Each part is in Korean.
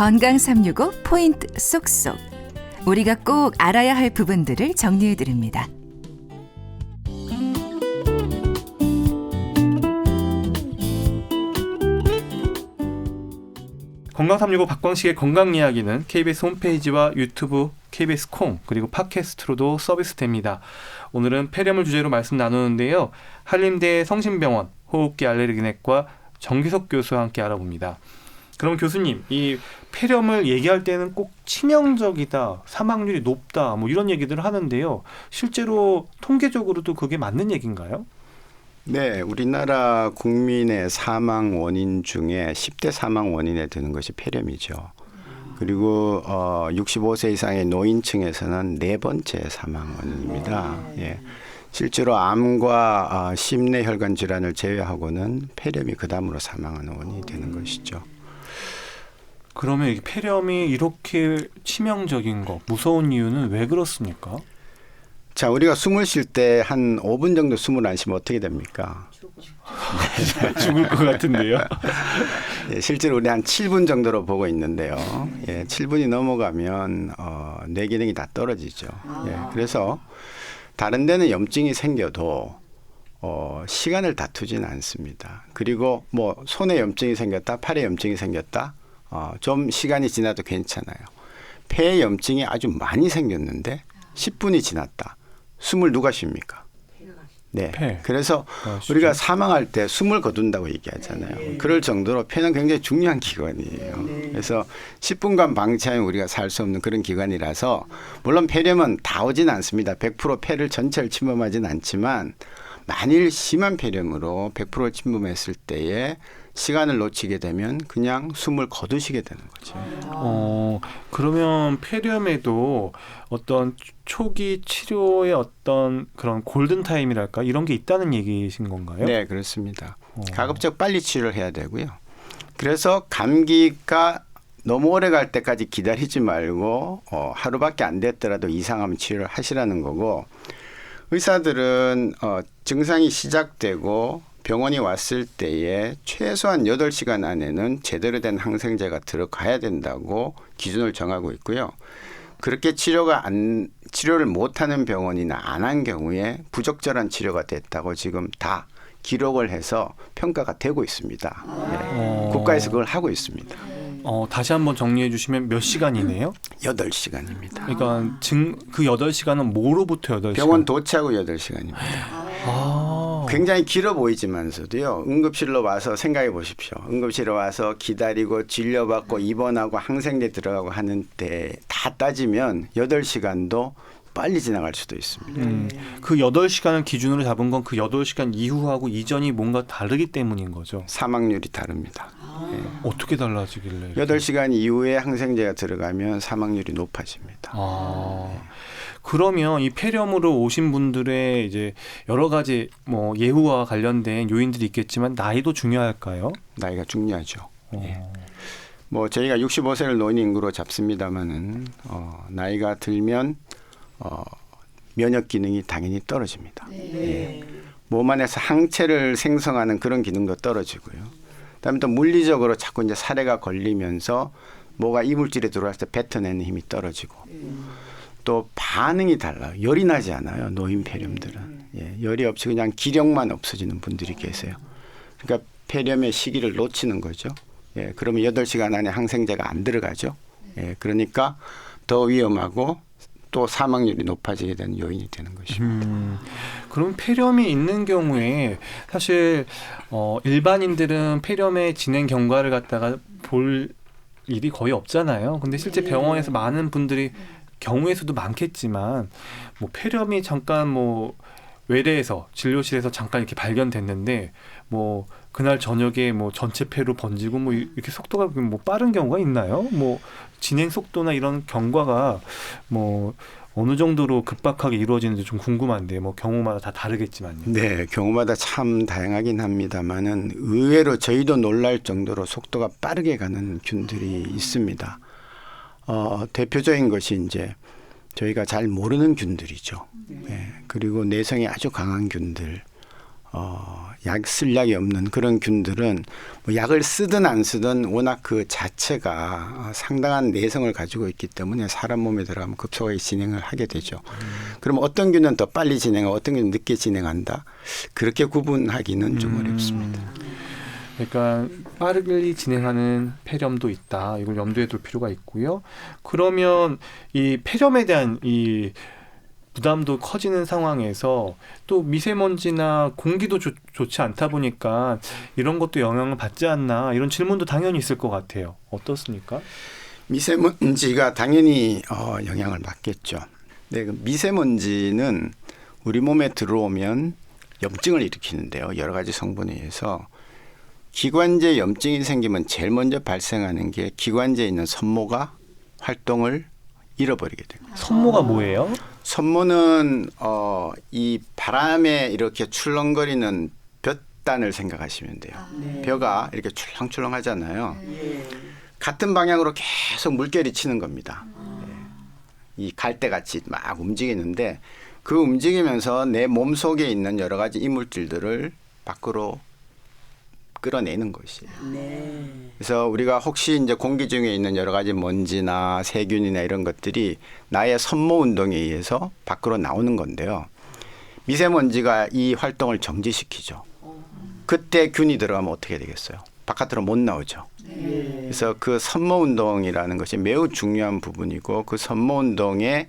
건강 365 포인트 쏙쏙. 우리가 꼭 알아야 할 부분들을 정리해 드립니다. 건강 365 박광식의 건강 이야기는 KBS 홈페이지와 유튜브, KBS 콩 그리고 팟캐스트로도 서비스됩니다. 오늘은 폐렴을 주제로 말씀 나누는데요. 한림대 성심병원 호흡기 알레르기내과 정기석 교수와 함께 알아봅니다. 그럼 교수님, 이 폐렴을 얘기할 때는 꼭 치명적이다, 사망률이 높다, 뭐 이런 얘기들을 하는데요. 실제로 통계적으로도 그게 맞는 얘기인가요? 네, 우리나라 국민의 사망 원인 중에 10대 사망 원인에 드는 것이 폐렴이죠. 그리고 어 65세 이상의 노인층에서는 네 번째 사망 원인입니다. 예. 실제로 암과 어, 심내 혈관 질환을 제외하고는 폐렴이 그다음으로 사망하는 원인이 되는 것이죠. 그러면 이 폐렴이 이렇게 치명적인 거, 무서운 이유는 왜 그렇습니까? 자, 우리가 숨을 쉴 때 한 5분 정도 숨을 안 쉬면 어떻게 됩니까? 죽을 것 같은데요. 예, 실제로 우리 한 7분 정도로 보고 있는데요. 예, 7분이 넘어가면 어, 뇌 기능이 다 떨어지죠. 예, 그래서 다른 데는 염증이 생겨도 어, 시간을 다투지는 않습니다. 그리고 뭐 손에 염증이 생겼다, 팔에 염증이 생겼다, 어, 좀 시간이 지나도 괜찮아요. 폐에 염증이 아주 많이 생겼는데 10분이 지났다. 숨을 누가 쉽니까? 네. 폐. 그래서 아. 우리가 사망할 때 숨을 거둔다고 얘기하잖아요. 그럴 정도로 폐는 굉장히 중요한 기관이에요. 그래서 10분간 방치하면 우리가 살 수 없는 그런 기관이라서 물론 폐렴은 다 오진 않습니다. 100% 폐를 전체를 침범하진 않지만 만일 심한 폐렴으로 100% 침범했을 때에 시간을 놓치게 되면 그냥 숨을 거두시게 되는 거죠. 어, 그러면 폐렴에도 어떤 초기 치료의 어떤 그런 골든 타임이랄까 이런 게 있다는 얘기신 건가요? 네, 그렇습니다. 어. 가급적 빨리 치료를 해야 되고요. 그래서 감기가 너무 오래 갈 때까지 기다리지 말고 어, 하루밖에 안 됐더라도 이상하면 치료를 하시라는 거고 의사들은 어, 증상이 시작되고 병원이 왔을 때에 최소한 8시간 안에는 제대로 된 항생제가 들어가야 된다고 기준을 정하고 있고요. 그렇게 치료가 안 치료를 못 하는 병원이나 안 한 경우에 부적절한 치료가 됐다고 지금 다 기록을 해서 평가가 되고 있습니다. 예. 어, 국가에서 그걸 하고 있습니다. 어, 다시 한번 정리해 주시면 몇 시간이네요? 8시간입니다. 그러니까 증, 그 8시간은 뭐로부터 8시간? 병원 도착후 8시간입니다. 아. 굉장히 길어 보이지만서도요. 응급실로 와서 생각해 보십시오. 응급실에 와서 기다리고 진료받고 입원하고 항생제 들어가고 하는 때다 따지면 8시간도 빨리 지나갈 수도 있습니다. 음, 그 8시간을 기준으로 잡은 건그 8시간 이후하고 이전이 뭔가 다르기 때문인 거죠. 사망률이 다릅니다. 어떻게 달라지길래? 8시간 이후에 항생제가 들어가면 사망률이 높아집니다. 아. 그러면 이 폐렴으로 오신 분들의 이제 여러 가지 뭐 예후와 관련된 요인들이 있겠지만 나이도 중요할까요? 나이가 중요하죠. 어. 예. 뭐 저희가 65세를 노인 인구로 잡습니다마는 어, 나이가 들면 어, 면역 기능이 당연히 떨어집니다. 예. 몸 안에서 항체를 생성하는 그런 기능도 떨어지고요. 그다음에 또 물리적으로 자꾸 이제 사례가 걸리면서 뭐가 이물질에 들어왔을 때 뱉어내는 힘이 떨어지고 또 반응이 달라요. 열이 나지 않아요. 노인 폐렴들은 예, 열이 없이 그냥 기력만 없어지는 분들이 계세요. 그러니까 폐렴의 시기를 놓치는 거죠. 예, 그러면 8시간 안에 항생제가 안 들어가죠. 예, 그러니까 더 위험하고 또 사망률이 높아지게 되는 요인이 되는 것입니다. 음, 그럼 폐렴이 있는 경우에 사실 어, 일반인들은 폐렴의 진행 경과를 갖다가 볼 일이 거의 없잖아요. 근데 실제 병원에서 많은 분들이 경우의 수도 많겠지만 뭐 폐렴이 잠깐 뭐 외래에서 진료실에서 잠깐 이렇게 발견됐는데 뭐 그날 저녁에 뭐 전체 폐로 번지고 뭐 이렇게 속도가 뭐 빠른 경우가 있나요? 뭐 진행 속도나 이런 경과가 뭐 어느 정도로 급박하게 이루어지는지 좀 궁금한데 뭐 경우마다 다 다르겠지만요. 네, 경우마다 참 다양하긴 합니다만은 의외로 저희도 놀랄 정도로 속도가 빠르게 가는 균들이 있습니다. 어, 대표적인 것이 이제 저희가 잘 모르는 균들이죠. 예, 그리고 내성이 아주 강한 균들, 어, 약 쓸 약이 없는 그런 균들은 뭐 약을 쓰든 안 쓰든 워낙 그 자체가 어, 상당한 내성을 가지고 있기 때문에 사람 몸에 들어가면 급속하게 진행을 하게 되죠. 그럼 어떤 균은 더 빨리 진행하고 어떤 균은 늦게 진행한다. 그렇게 구분하기는 좀 음. 어렵습니다. 그러니까 빠르게 진행하는 폐렴도 있다. 이걸 염두에 둘 필요가 있고요. 그러면 이 폐렴에 대한 이 부담도 커지는 상황에서 또 미세먼지나 공기도 좋, 좋지 않다 보니까 이런 것도 영향을 받지 않나 이런 질문도 당연히 있을 것 같아요. 어떻습니까? 미세먼지가 당연히 어, 영향을 받겠죠. 네, 그 미세먼지는 우리 몸에 들어오면 염증을 일으키는데요. 여러 가지 성분에 의해서 기관지에 염증이 생기면 제일 먼저 발생하는 게 기관지에 있는 섬모가 활동을 잃어버리게 됩니다. 선모가 뭐예요? 섬모는 어, 이 바람에 이렇게 출렁거리는 볕단을 생각하시면 돼요. 벼가 이렇게 출렁출렁 하잖아요. 같은 방향으로 계속 물결이 치는 겁니다. 예. 이 갈대같이 막 움직이는데 그 움직이면서 내 몸 속에 있는 여러 가지 이물질들을 밖으로 끌어내는 것이에요. 그래서 우리가 혹시 이제 공기 중에 있는 여러 가지 먼지나 세균이나 이런 것들이 나의 선모 운동에 의해서 밖으로 나오는 건데요. 미세먼지가 이 활동을 정지시키죠. 그때 균이 들어가면 어떻게 되겠어요? 바깥으로 못 나오죠. 그래서 그 선모 운동이라는 것이 매우 중요한 부분이고 그 선모 운동에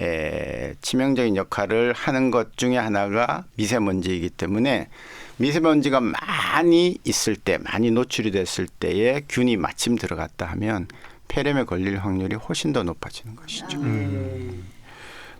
에, 치명적인 역할을 하는 것 중에 하나가 미세먼지이기 때문에 미세먼지가 많이 있을 때, 많이 노출이 됐을 때에 균이 마침 들어갔다 하면 폐렴에 걸릴 확률이 훨씬 더 높아지는 것이죠.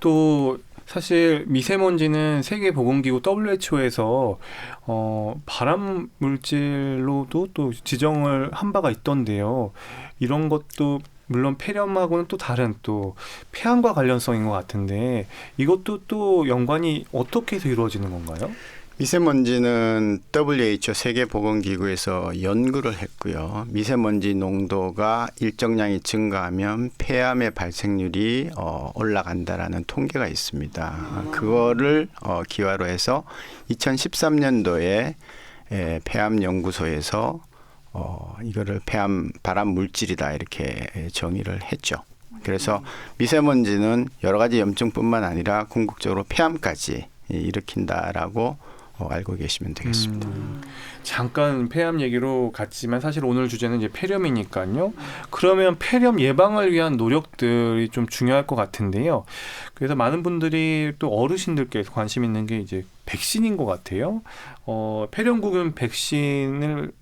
또 사실 미세먼지는 세계 보건기구 WHO에서 어 발암 물질로도 또 지정을 한 바가 있던데요. 이런 것도 물론 폐렴하고는 또 다른 또 폐암과 관련성인 것 같은데 이것도 또 연관이 어떻게 해서 이루어지는 건가요? 미세먼지는 WHO 세계보건기구에서 연구를 했고요. 미세먼지 농도가 일정량이 증가하면 폐암의 발생률이 어, 올라간다라는 통계가 있습니다. 그거를 어, 기화로 해서 2013년도에 에, 폐암 연구소에서 어, 이거를 폐암 발암 물질이다 이렇게 정의를 했죠. 그래서 미세먼지는 여러 가지 염증뿐만 아니라 궁극적으로 폐암까지 일으킨다라고 어, 알고 계시면 되겠습니다. 음, 잠깐 폐암 얘기로 갔지만 사실 오늘 주제는 이제 폐렴이니까요. 그러면 폐렴 예방을 위한 노력들이 좀 중요할 것 같은데요. 그래서 많은 분들이 또 어르신들께서 관심 있는 게 이제 백신인 것 같아요. 어, 폐렴구균 백신을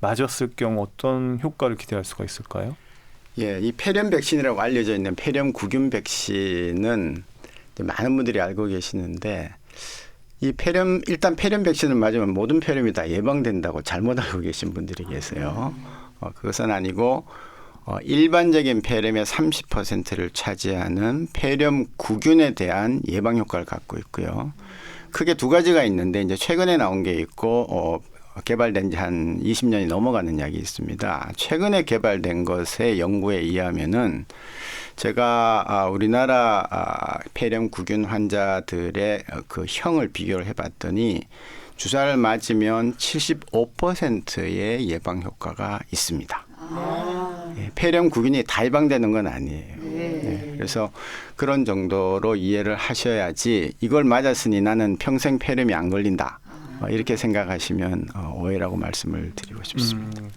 맞았을 경우 어떤 효과를 기대할 수가 있을까요? 예, 이 폐렴 백신이라고 알려져 있는 폐렴 구균 백신은 많은 분들이 알고 계시는데 이 폐렴 일단 폐렴 백신을 맞으면 모든 폐렴이 다 예방된다고 잘못 알고 계신 분들이 계세요. 어, 그것은 아니고 어, 일반적인 폐렴의 30%를 차지하는 폐렴 구균에 대한 예방 효과를 갖고 있고요. 크게 두 가지가 있는데 이제 최근에 나온 게 있고 어, 개발된 지 한 20년이 넘어가는 약이 있습니다. 최근에 개발된 것의 연구에 의하면은 제가 아, 우리나라 아, 폐렴 구균 환자들의 어, 그 형을 비교를 해봤더니 주사를 맞으면 75%의 예방 효과가 있습니다. 예, 폐렴 구균이 다 예방되는 건 아니에요. 예, 그래서 그런 정도로 이해를 하셔야지 이걸 맞았으니 나는 평생 폐렴이 안 걸린다. 어, 이렇게 생각하시면 어, 오해라고 말씀을 드리고 싶습니다. 음,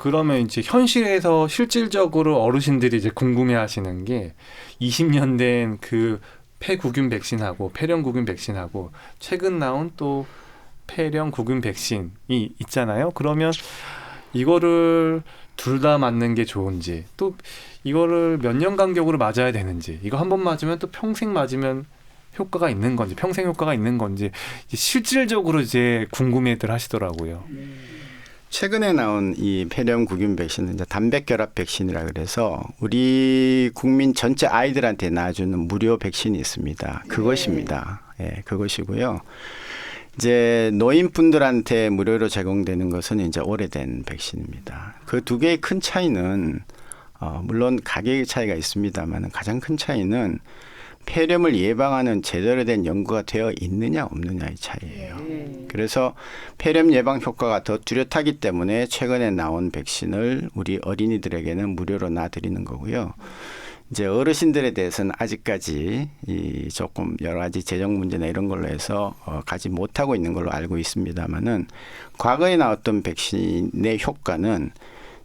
그러면 이제 현실에서 실질적으로 어르신들이 이제 궁금해하시는 게 20년 된 그 폐구균 백신하고 폐렴 구균 백신하고 최근 나온 또 폐렴 구균 백신이 있잖아요. 그러면 이거를 둘 다 맞는 게 좋은지 또 이거를 몇 년 간격으로 맞아야 되는지 이거 한 번 맞으면 또 평생 맞으면 효과가 있는 건지 평생 효과가 있는 건지 실질적으로 이제 궁금해들 하시더라고요. 최근에 나온 이 폐렴 구균 백신은 이제 단백 결합 백신이라 그래서 우리 국민 전체 아이들한테 놔주는 무료 백신이 있습니다. 그것입니다. 예, 그것이고요. 이제 노인분들한테 무료로 제공되는 것은 이제 오래된 백신입니다. 그 두 개의 큰 차이는 어, 물론 가격의 차이가 있습니다만 가장 큰 차이는 폐렴을 예방하는 제대로 된 연구가 되어 있느냐 없느냐의 차이예요. 그래서 폐렴 예방 효과가 더 뚜렷하기 때문에 최근에 나온 백신을 우리 어린이들에게는 무료로 놔드리는 거고요. 이제 어르신들에 대해서는 아직까지 이 조금 여러 가지 재정 문제나 이런 걸로 해서 어, 가지 못하고 있는 걸로 알고 있습니다만은 과거에 나왔던 백신의 효과는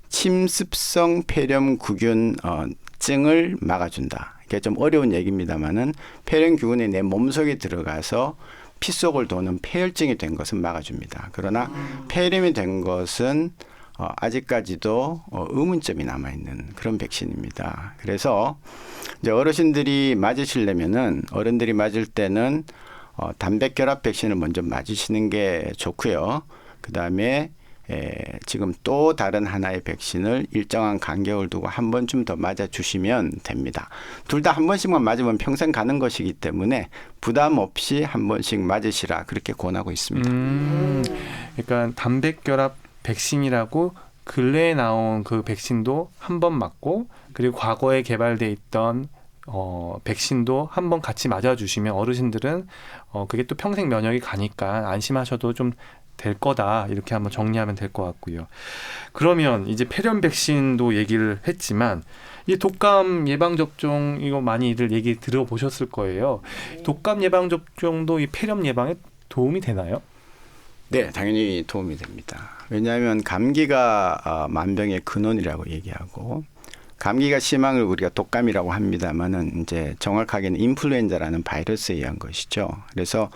침습성 폐렴 구균 어, 증을 막아준다. 이게 좀 어려운 얘기입니다만은 폐렴균이 내 몸속에 들어가서 피 속을 도는 폐혈증이 된 것은 막아줍니다. 그러나 폐렴이 된 것은 어, 아직까지도 어, 의문점이 남아 있는 그런 백신입니다. 그래서 이제 어르신들이 맞으시려면은 어른들이 맞을 때는 어, 단백 결합 백신을 먼저 맞으시는 게 좋고요. 그 다음에 에, 지금 또 다른 하나의 백신을 일정한 간격을 두고 한 번쯤 더 맞아 주시면 됩니다. 둘 다 한 번씩만 맞으면 평생 가는 것이기 때문에 부담 없이 한 번씩 맞으시라 그렇게 권하고 있습니다. 음, 그러니까 단백결합 백신이라고 근래에 나온 그 백신도 한 번 맞고 그리고 과거에 개발돼 있던 어, 백신도 한 번 같이 맞아주시면 어르신들은 어, 그게 또 평생 면역이 가니까 안심하셔도 좀 될 거다 이렇게 한번 정리하면 될 것 같고요. 그러면 이제 폐렴 백신도 얘기를 했지만 이 독감 예방 접종 이거 많이들 얘기 들어보셨을 거예요. 독감 예방 접종도 이 폐렴 예방에 도움이 되나요? 네, 당연히 도움이 됩니다. 왜냐하면 감기가 어, 만병의 근원이라고 얘기하고 감기가 심한 걸 우리가 독감이라고 합니다만은 이제 정확하게는 인플루엔자라는 바이러스에 의한 것이죠. 그래서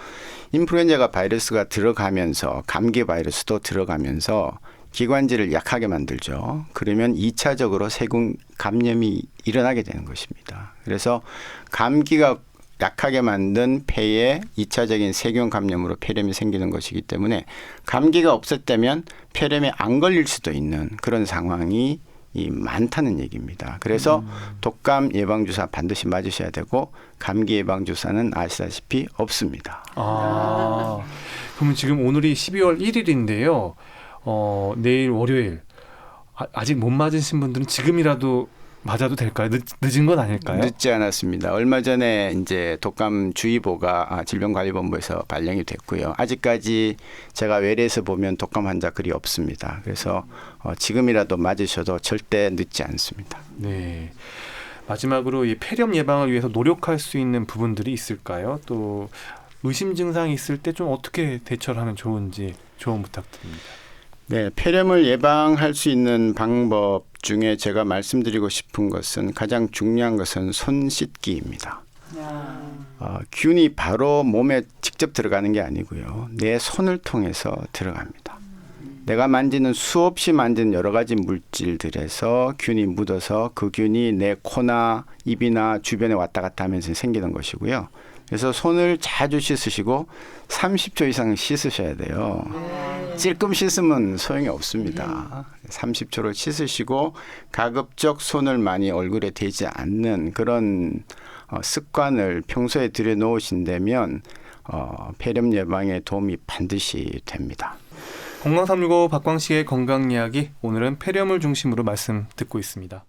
인플루엔자가 바이러스가 들어가면서 감기 바이러스도 들어가면서 기관지를 약하게 만들죠. 그러면 이차적으로 세균 감염이 일어나게 되는 것입니다. 그래서 감기가 약하게 만든 폐에 이차적인 세균 감염으로 폐렴이 생기는 것이기 때문에 감기가 없었다면 폐렴에 안 걸릴 수도 있는 그런 상황이 이 많다는 얘기입니다. 그래서 독감 예방 주사 반드시 맞으셔야 되고 감기 예방 주사는 아시다시피 없습니다. 아, 그러면 지금 오늘이 12월 1일인데요. 어, 내일 월요일. 아, 아직 못 맞으신 분들은 지금이라도 맞아도 될까요? 늦, 늦은 건 아닐까요? 늦지 않았습니다. 얼마 전에 이제 독감 주의보가 아, 질병관리본부에서 발령이 됐고요. 아직까지 제가 외래에서 보면 독감 환자 글이 없습니다. 그래서 어, 지금이라도 맞으셔도 절대 늦지 않습니다. 네. 마지막으로 이 폐렴 예방을 위해서 노력할 수 있는 부분들이 있을까요? 또 의심 증상이 있을 때 좀 어떻게 대처를 하면 좋은지 조언 부탁드립니다. 네, 폐렴을 예방할 수 있는 방법 중에 제가 말씀드리고 싶은 것은 가장 중요한 것은 손 씻기입니다. 어, 균이 바로 몸에 직접 들어가는 게 아니고요. 내 손을 통해서 들어갑니다. 내가 만지는 수없이 만든 여러 가지 물질들에서 균이 묻어서 그 균이 내 코나 입이나 주변에 왔다 갔다 하면서 생기는 것이고요. 그래서 손을 자주 씻으시고 30초 이상 씻으셔야 돼요. 찔끔 씻으면 소용이 없습니다. 30초를 씻으시고 가급적 손을 많이 얼굴에 대지 않는 그런 어, 습관을 평소에 들여 놓으신다면 어, 폐렴 예방에 도움이 반드시 됩니다. 건강 365 박광식의 건강 이야기 오늘은 폐렴을 중심으로 말씀 듣고 있습니다.